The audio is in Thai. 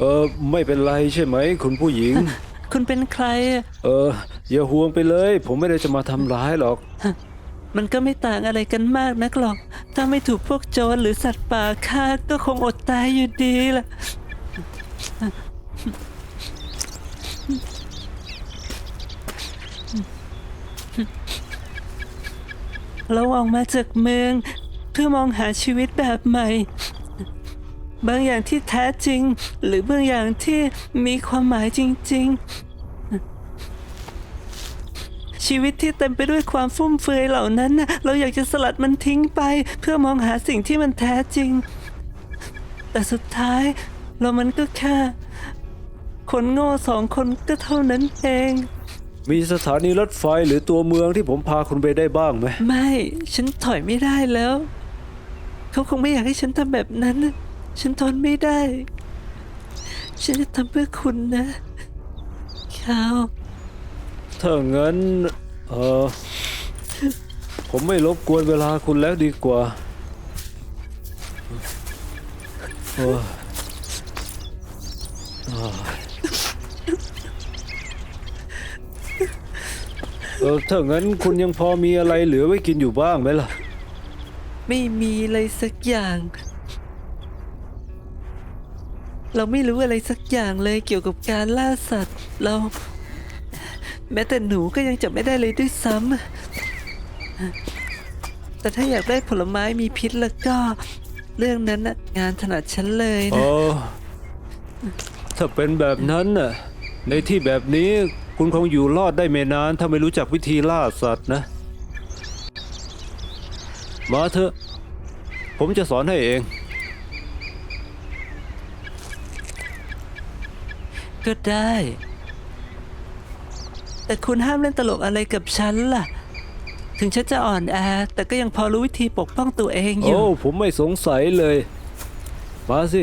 เออไม่เป็นไรใช่ไหม คุณผู้หญิง คุณเป็นใครอะเอออย่าห่วงไปเลย ผมไม่ได้จะมาทำร้ายหรอก มันก็ไม่ต่างอะไรกันมากนักหรอก ถ้าไม่ถูกพวกโจรหรือสัตว์ป่าฆ่าก็คงอดตายอยู่ดีล่ะ เราออกมาจากเมือง เพื่อมองหาชีวิตแบบใหม่ บางอย่างที่แท้จริง หรือบางอย่างที่มีความหมายจริง ๆ ชีวิตที่เต็มไปด้วยความฟุ่มเฟือยเหล่านั้นน่ะเราอยากจะสลัดมันทิ้งไป เพื่อมองหาสิ่งที่มันแท้จริง แต่สุดท้าย เรามันก็แค่คนโง่สองคนก็เท่านั้นเอง มีสถานีรถไฟหรือตัวเมืองที่ผมพาคุณไปได้บ้างไหม ไม่ ฉันถอยไม่ได้แล้ว เขาคงไม่อยากให้ฉันทำแบบนั้นน่ะ ฉันทนไม่ได้ ฉันจะทำเพื่อคุณนะเขาถ้างั้น เออผมไม่รบกวนเวลาคุณแล้วดีกว่าเออเออถ้างั้นคุณยังพอมีอะไรเหลือไว้กินอยู่บ้างไหมล่ะ ไม่มีอะไรสักอย่าง เราไม่รู้อะไรสักอย่างเลยเกี่ยวกับการล่าสัตว์ เรา แม้แต่หนูก็ยังจับไม่ได้เลยด้วยซ้ำแต่ถ้าอยากได้ผลไม้มีพิษแล้วก็ เรื่องนั้นน่ะงานถนัดฉันเลยเอนะถ้าเป็นแบบนั้นน่ะ ในที่แบบนี้คุณคงอยู่รอดได้ไม่นาน ถ้าไม่รู้จักวิธีล่าสัตว์นะ มาเถอะ ผมจะสอนให้เอง ก็ได้ แต่คุณห้ามเล่นตลกอะไรกับฉันล่ะ ถึงฉันจะอ่อนแอ แต่ก็ยังพอรู้วิธีปกป้องตัวเองอยู่ โอ้ ผมไม่สงสัยเลย มาสิ